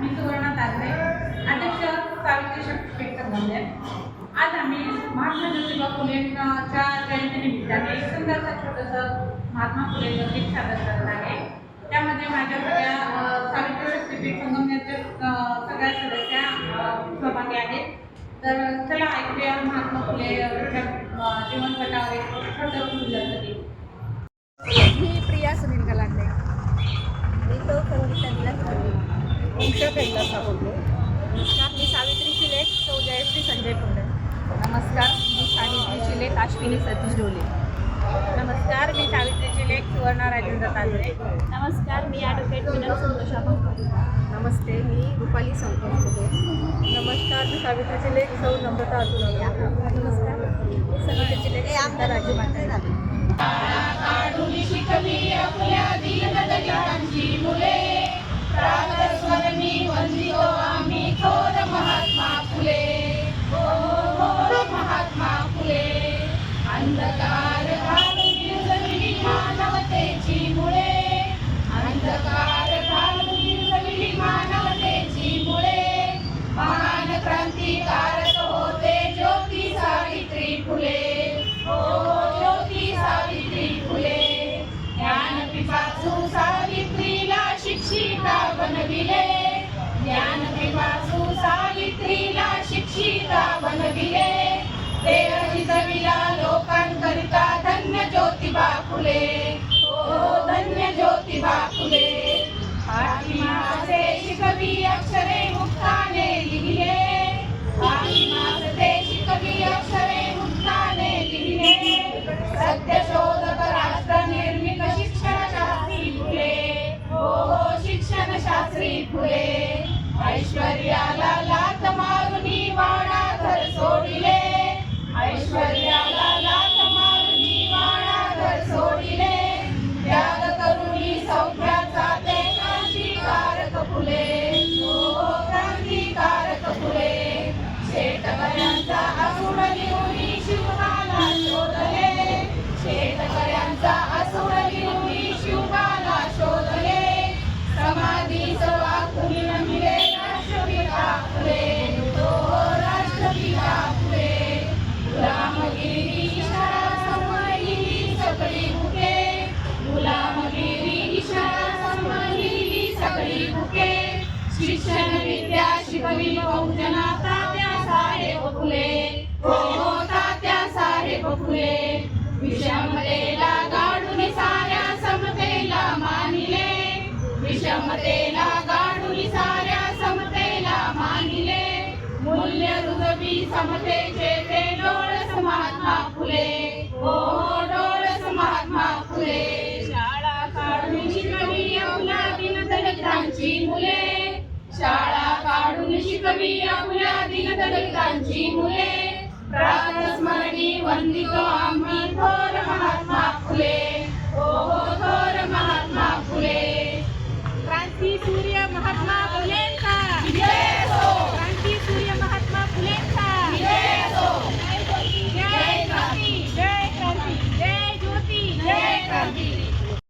मी सुवर्णा तागरे अध्यक्ष सावित्री शक्तीपीठ बोलले आज आम्ही महात्मा ज्योतिबा फुलेंच्या जयंतीनिमित्ताने एक सुंदरसं छोटंसं महात्मा फुलेंचं गीत सादर करत आहे. त्यामध्ये माझ्या सगळ्या सावित्री शक्तीपीठ संगमनेरच्या सगळ्या सदस्या सहभागी आहेत. तर चला ऐकूया महात्मा फुले जीवनपटावर एक छोटं सुंदरसं उषा कैलासा बोलतो. नमस्कार मी सावित्री शिलेक सौ जयश्री संजय पुंडे. नमस्कार मी सानिधी शिलेक अश्विनी सतीश ढोले. नमस्कार मी सावित्री शिलेक सुवर्णा राजेंद्र तांदळे नमस्कार मी ॲडव्होकेट मिनल संतोष नमस्ते मी रुपाली संतोष बोलते. नमस्कार मी सावित्री शिलेक सौ नम्रता अतुल नमस्कार. मी सावित्री शांता राजू माटे काढून अंधकार घालून विरजविली मानवतेची मुळे. अंधकार घालून विरजविली मानवतेची मुळे. महान क्रांतिकारक होते ज्योती सावित्री फुले. हो ज्योती सावित्री फुले. ज्ञान पिपासू सावित्रीला शिक्षिका बनविले. ज्ञान पिपासू सावित्रीला शिक्षिका बनविले. ज्योतिबा शिक्षण विद्या शिकवी बहुजना तात्या साहेब फुले हो हो तात्या साहेब फुले विषमतेला गाडून साऱ्या समतेला मानिले. विषमतेला गाडून साऱ्या समतेला मानिले. मूल्य रुजवी समतेचे शाळा काढून शिकवी आपल्या दिनदलितांची मुले. प्रातस्मरणी वंदितो